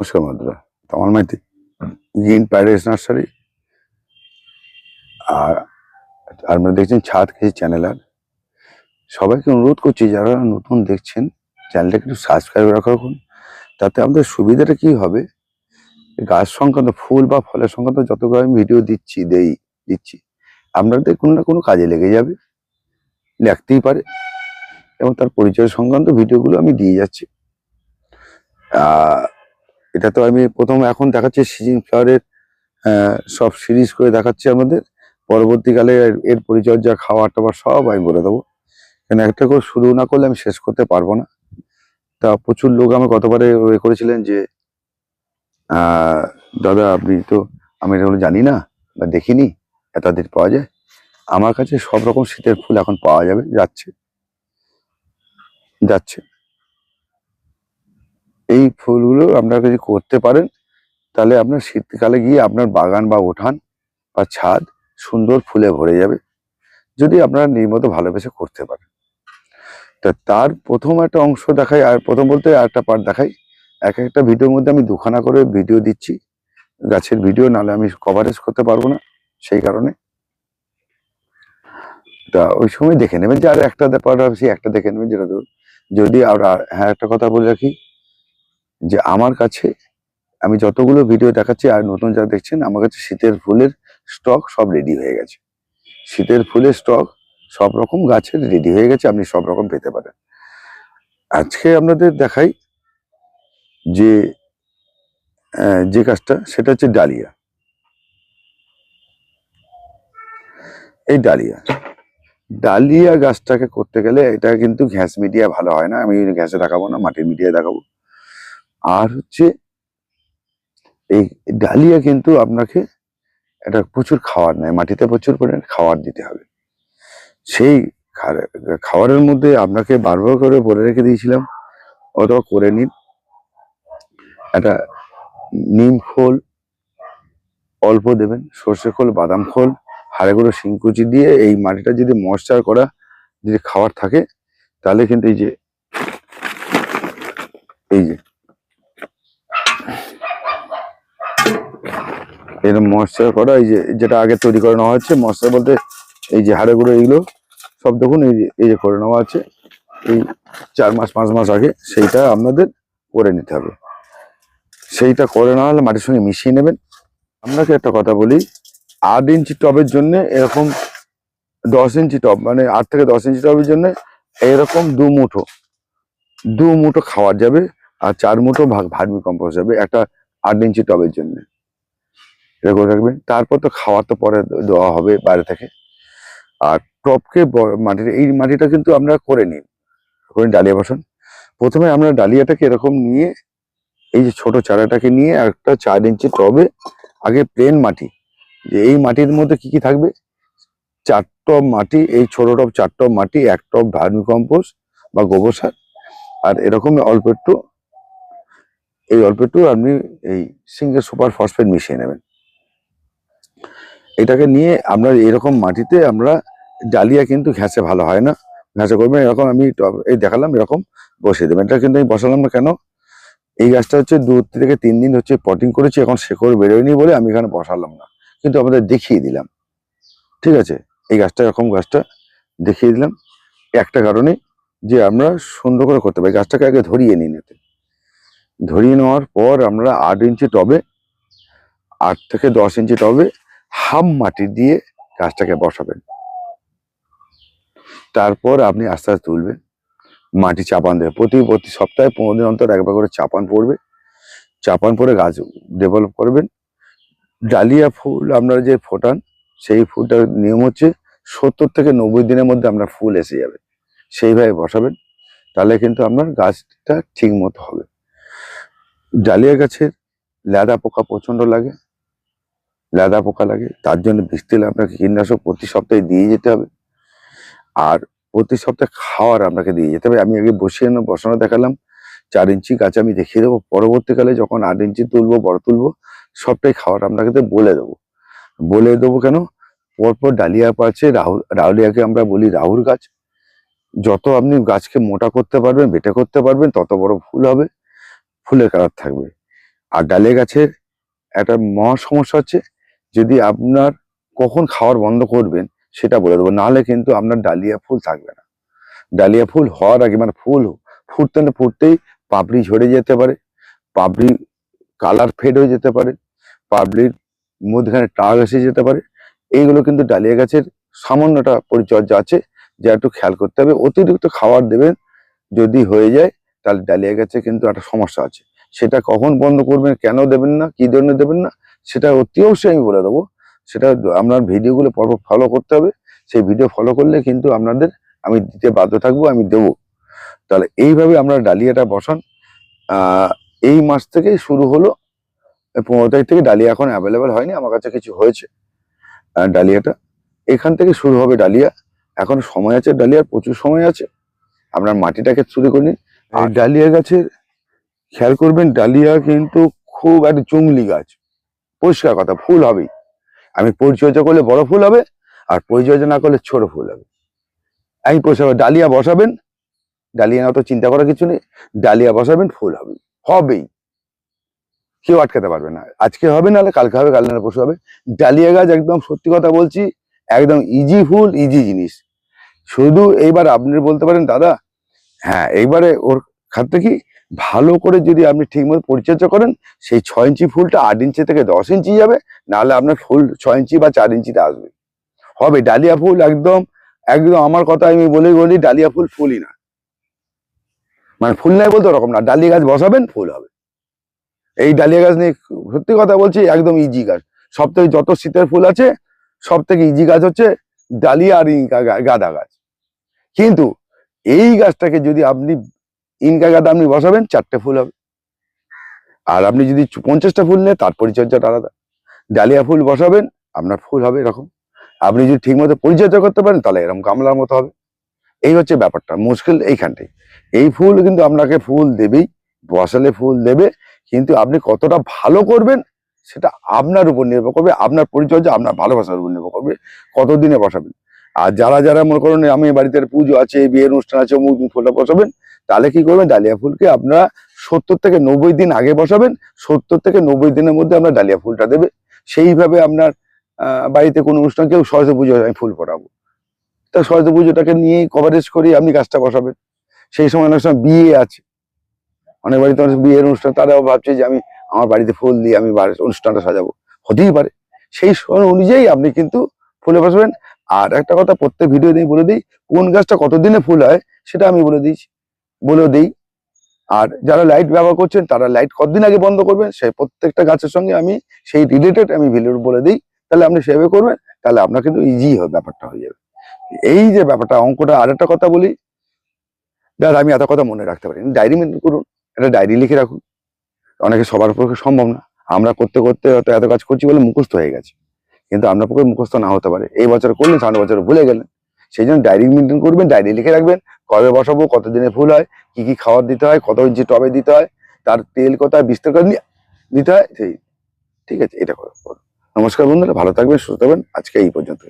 নমস্কার বন্ধুরা Tamal Maity Green Paradise Nursery. আর আপনারা দেখছেন ছাদ খেয়ে চ্যানেল আর। সবাইকে অনুরোধ করছি যারা নতুন দেখছেন চ্যানেলটাকে একটু সাবস্ক্রাইব রাখা রাখুন। তাতে আমাদের সুবিধাটা কি হবে? গাছ সংক্রান্ত ফুল বা ফলের সংক্রান্ত যতগুলো আমি ভিডিও দিচ্ছি দেই দিচ্ছি আপনাদের কোনো না কোনো কাজে লেগে যাবে। লাগতেই পারে। এবং তার পরিচয় সংক্রান্ত ভিডিওগুলো আমি দিয়ে যাচ্ছি। আহ এটা তো আমি প্রথম এখন দেখাচ্ছি সিজন ফ্লাওয়ারের সব সিরিজ করে দেখাচ্ছি আমাদের। পরবর্তীকালে এর- পরিচর্যা খাওয়া টাওয়া সব আমি বলে দেবো। কেন একটা করে শুরু না করলে আমি শেষ করতে পারব না। তা প্রচুর লোক আমাকে গতবারে এ করেছিলেন যে দাদা আপনি তো, আমি এগুলো জানি না বা দেখিনি, এতদিন পাওয়া যায়। আমার কাছে সব রকম শীতের ফুল এখন পাওয়া যাবে, যাচ্ছে। যাচ্ছে। এই ফুলগুলো আপনারা যদি করতে পারেন, তাহলে আপনার শীতকালে গিয়ে আপনার বাগান বা উঠান বা ছাদ সুন্দর ফুলে ভরে যাবে, যদি আপনারা নিয়মিত ভালোবেসে করতে পারেন। তা তার প্রথম একটা অংশ দেখাই, আর প্রথম বলতে একটা পার্ট দেখাই। এক একটা ভিডিওর মধ্যে আমি দুখানা করে ভিডিও দিচ্ছি। গাছের ভিডিও নাহলে আমি কভারেজ করতে পারব না, সেই কারণে। তা ওই সময় দেখে নেবেন যে আর একটা ব্যাপার ভাবছি একটা দেখে নেবেন যেটা ধরুন। যদি আর- হ্যাঁ একটা কথা বলে রাখি। যে আমার কাছে আমি যতগুলো ভিডিও দেখাচ্ছি আর নতুন যারা দেখছেন, আমার কাছে শীতের ফুলের স্টক সব রেডি হয়ে গেছে। শীতের ফুলের স্টক সব রকম গাছের রেডি হয়ে গেছে, আপনি সব রকম পেতে পারেন। আজকে আপনাদের দেখাই যে যে গাছটা সেটা হচ্ছে ডালিয়া। এই ডালিয়া। ডালিয়া গাছটাকে করতে গেলে এটা কিন্তু ঘ্যাস মিডিয়া ভালো হয় না। আমি ঘ্যাসে দেখাবো না, মাটির মিডিয়া দেখাবো। আর হচ্ছে এই ডালিয়া কিন্তু আপনাকে এটা প্রচুর খাবার নেয়, মাটিতে প্রচুর পরিমাণে খাবার দিতে হবে। সেই খা- খাবারের মধ্যে আপনাকে বারবার করে বলে রেখে দিয়েছিলাম, অথবা করে নিন। একটা নিম খোল, অল্প দেবেন, সর্ষে খোল, বাদাম খোল, হাড়ে করে শিংকুচি দিয়ে এই মাটিটা যদি ময়েশ্চার করা যদি খাবার থাকে, তাহলে কিন্তু এই যে এই যে এরকম ময়েশ্চার করা, এই যে, যেটা আগে তৈরি করে নেওয়া হচ্ছে ময়েশ্চার বলতে এই যে হাড়ে গুঁড়ো এইগুলো, সব দেখুন, এই যে এই যে করে নেওয়া আছে, এই চার মাস, পাঁচ মাস আগে সেইটা আপনাদের করে নিতে হবে। সেইটা করে না হলে মাটির সঙ্গে মিশিয়ে নেবেন। আপনাকে একটা কথা বলি, আট ইঞ্চি টবের জন্য এরকম দশ ইঞ্চি টব মানে আট থেকে দশ ইঞ্চি টবের জন্য এরকম দু মুঠো দু মুঠো খাওয়ার যাবে, আর চার মুঠো ভাগ ভার্মি কম্পোস্ট যাবে, একটা আট ইঞ্চি টবের জন্য। এটা করে রাখবেন তারপর তো খাওয়ার তো পরে দেওয়া হবে বাইরে থেকে। আর টপকে মাটির, এই মাটিটা কিন্তু আমরা করে নিই। করে ডালিয়া বাসন। প্রথমে আমরা ডালিয়াটাকে এরকম নিয়ে, এই যে ছোট চারাটাকে নিয়ে একটা চার ইঞ্চি টবে আগে প্লেন মাটি, যে এই মাটির মধ্যে কি কি থাকবে? চার টব মাটি, এই ছোট টব চার টব মাটি, এক টব ভার্মি কম্পোস্ট বা গোবর সার। আর এরকম অল্প একটু, এই অল্প একটু আপনি এই সিঙ্গেল সুপার ফসফেট মিশিয়ে নেবেন। এটাকে নিয়ে আমরা এরকম মাটিতে আমরা ডালিয়া কিন্তু ঘ্যাসে ভালো হয় না। ঘ্যাসে করবেন এরকম আমি এই দেখালাম, এরকম বসিয়ে দেবেন এটা কিন্তু আমি বসালাম না কেন? এই গাছটা হচ্ছে দু থেকে তিন দিন হচ্ছে পটিং করেছি, এখন শেকড় বেরোয়নি বলে আমি এখানে বসালাম না। কিন্তু আমাদের দেখিয়ে দিলাম। ঠিক আছে? এই গাছটা, এরকম গাছটা দেখিয়ে দিলাম। একটা কারণে যে আমরা সুন্দর করে করতে পারি। গাছটাকে আগে ধরিয়ে নিই নিতে ধরিয়ে নেওয়ার পর আমরা আট ইঞ্চি টবে, আট থেকে দশ ইঞ্চি টবে হাফ মাটি দিয়ে গাছটাকে বসাবেন। তারপর আপনি আস্তে আস্তে তুলবেন। মাটি চাপান দেবে প্রতি প্রতি সপ্তাহে পনেরো দিন অন্তর একবার করে চাপান পড়বে। চাপান পরে গাছ ডেভেলপ করবেন। ডালিয়া ফুল আপনারা যে ফোটান, সেই ফুলটার নিয়ম হচ্ছে সত্তর থেকে নব্বই দিনের মধ্যে আপনার ফুল এসে যাবে। সেইভাবে বসাবেন। তাহলে কিন্তু আপনার গাছটা ঠিক মতো হবে। ডালিয়া গাছের লেদা পোকা প্রচণ্ড লাগে। লেদা পোকা লাগে, তার জন্য হলে আপনাকে কীটনাশক প্রতি সপ্তাহে দিয়ে যেতে হবে। আর প্রতি সপ্তাহে খাওয়ার আপনাকে দিয়ে যেতে হবে। আমি আগে বসিয়ে বসানো দেখালাম। চার ইঞ্চি গাছ আমি দেখিয়ে দেবো। পরবর্তীকালে যখন আট ইঞ্চি তুলবো, বড় তুলবো, সবটাই খাওয়ার আপনাকে বলে দেবো। বলে দেবো কেন? পরপর ডালিয়া পাচ্ছে রাহুল রাহুলিয়াকে আমরা বলি রাহুল গাছ। যত আপনি গাছকে মোটা করতে পারবেন, বেটে করতে পারবেন, তত বড় ফুল হবে, ফুলের কালার থাকবে। আর ডালিয়া গাছের একটা মহা সমস্যা হচ্ছে যদি আপনার কখন খাওয়ার বন্ধ করবেন, সেটা বলে দেবো। নাহলে কিন্তু আপনার ডালিয়া ফুল থাকবে না। ডালিয়া ফুল হওয়ার আগে মানে ফুল ফুটতে না ফুটতেই পাপড়ি ঝরে যেতে পারে, পাপড়ি কালার ফেড হয়ে যেতে পারে, পাপড়ির মধ্যখানে টাগ এসে যেতে পারে। এইগুলো কিন্তু ডালিয়া গাছের সামান্যটা পরিচর্যা আছে, যা একটু খেয়াল করতে হবে। অতিরিক্ত খাবার দেবেন, যদি হয়ে যায়, তাহলে ডালিয়া গাছে কিন্তু একটা সমস্যা আছে। সেটা কখন বন্ধ করবেন, কেন দেবেন না, কি ধরনের দেবেন না সেটা অতি অবশ্যই আমি বলে দেবো। সেটা আপনার ভিডিওগুলো পরপর ফলো করতে হবে। সেই ভিডিও ফলো করলে কিন্তু আপনাদের আমি দিতে বাধ্য থাকব আমি দেবো। তাহলে এইভাবে আমরা ডালিয়াটা বসান। এই মাস থেকেই শুরু হলো। পনেরো তারিখ থেকে ডালিয়া এখন অ্যাভেলেবেল হয়নি আমার কাছে কিছু হয়েছে। ডালিয়াটা। এখান থেকে শুরু হবে ডালিয়া। এখন সময় আছে ডালিয়ার প্রচুর সময় আছে। আপনার মাটিটাকে শুরু করে নিন। আর ডালিয়া গাছের খেয়াল করবেন ডালিয়া কিন্তু খুব একটা জঙ্গলি গাছ। পরিষ্কার কথা, ফুল হবেই। আমি পরিচর্যা করলে বড় ফুল হবে, আর পরিচর্যা না করলে ছোট ফুল হবে। আমি পরিষ্কার, ডালিয়া বসাবেন, ডালিয়া না তো চিন্তা করার কিছু নেই, ডালিয়া বসাবেন, ফুল হবে, হবেই। কেউ আটকাতে পারবে না। আজকে হবে, নাহলে কালকে হবে, কাল না পরশু হবে। ডালিয়া গাছ একদম সত্যি কথা বলছি, একদম ইজি ফুল ইজি জিনিস। শুধু এইবার আপনি বলতে পারেন, দাদা হ্যাঁ এইবারে ওর খাতে কি? ভালো করে যদি আপনি ঠিকমতো পরিচর্যা করেন, সেই ছয় ইঞ্চি ফুলটা আট ইঞ্চি থেকে দশ ইঞ্চি যাবে, নাহলে আপনার ফুল ছয় ইঞ্চি বা চার ইঞ্চিতে আসবে। হবে ডালিয়া ফুল একদম একদম আমার কথা আমি বলেই বলি, ডালিয়া ফুল ফুলই না। মানে ফুল নাই বলতে ওরকম না, ডালিয়া গাছ বসাবেন, ফুল হবে। এই ডালিয়া গাছ নিয়ে সত্যি কথা বলছি, একদম ইজি গাছ। সব থেকে যত শীতের ফুল আছে সব থেকে ইজি গাছ হচ্ছে ডালিয়া আর গাঁদা গাছ। কিন্তু এই গাছটাকে যদি আপনি ইনকা গাঁদা আপনি বসাবেন, চারটে ফুল হবে। আর আপনি যদি পঞ্চাশটা ফুল নেন, তার পরিচর্যাটা আলাদা। ডালিয়া ফুল বসাবেন, আপনার ফুল হবে এরকম। আপনি যদি ঠিকমতো পরিচর্যা করতে পারেন, তাহলে এরকম গামলার মতো হবে। এই হচ্ছে ব্যাপারটা, মুশকিল এইখানটাই। এই ফুল কিন্তু আপনাকে ফুল দেবেই, বসালে ফুল দেবে, কিন্তু আপনি কতটা ভালো করবেন, সেটা আপনার উপর নির্ভর করবে, আপনার পরিচর্যা আপনার ভালোবাসার উপর নির্ভর করবে, কতদিনে বসাবেন। আর যারা যারা মনে করেন আমি বাড়িতে পুজো আছে, বিয়ের অনুষ্ঠান আছে, অমুক ফুলটা বসাবেন তাহলে কি করবেন? ডালিয়া ফুলকে আপনারা সত্তর থেকে নব্বই দিন আগে বসাবেন, সত্তর থেকে নব্বই দিনের মধ্যে আপনার ডালিয়া ফুলটা দেবে। সেইভাবে আপনার বাড়িতে কোনো অনুষ্ঠান কেউ সরস্বতী পুজো আমি ফুল ফোটাবো। তা সরস্বতী পুজোটাকে নিয়ে কভারেজ করি, আপনি গাছটা বসাবেন। সেই সময় অনেক সময় বিয়ে আছে। অনেক বাড়িতে অনেক বিয়ের অনুষ্ঠান, তারাও ভাবছে যে আমি আমার বাড়িতে ফুল দিয়ে আমি অনুষ্ঠানটা সাজাবো। হতেই পারে। সেই সময় অনুযায়ী আপনি কিন্তু ফুলে বসবেন। আর একটা কথা, প্রত্যেক ভিডিও দিয়ে বলে দিই, কোন গাছটা কতদিনে ফুল হয় সেটা আমি বলে দিয়েছি। বলেও দিই। আর যারা লাইট ব্যবহার করছেন, তারা লাইট কতদিন আগে বন্ধ করবেন? সেই প্রত্যেকটা গাছের সঙ্গে আমি সেই রিলেটেড আমি ভিডিও বলে দিই। তাহলে আপনি সেভাবে করবেন, তাহলে আপনার কিন্তু ইজি হবে ব্যাপারটা হয়ে যাবে। এই যে ব্যাপারটা, অঙ্কটা আরেকটা কথা বলি। দাদা, আমি এত কথা মনে রাখতে পারি ডায়েরি মেনটেন করুন, একটা ডায়েরি লিখে রাখুন। অনেকে সবার পক্ষে সম্ভব না। আমরা করতে করতে হয়তো এত কাজ করছি বলে মুখস্থ হয়ে গেছে। কিন্তু আপনার পক্ষে মুখস্থ না হতে পারে। এই বছর করলেন সামনে বছর ভুলে গেলেন। সেই জন্য ডায়েরি মেনটেন করবেন ডায়েরি লিখে রাখবেন, কবে বসাবো কত দিনে ফুল হয়, কি কি খাবার দিতে হয়, কত ইঞ্চি টবে দিতে হয়, তার তেল কোথায়, বিস্তার করে দিতে হয়, সেই, ঠিক আছে, এটা করো। নমস্কার বন্ধুরা, ভালো থাকবেন, সুস্থ থাকবেন, আজকে এই পর্যন্ত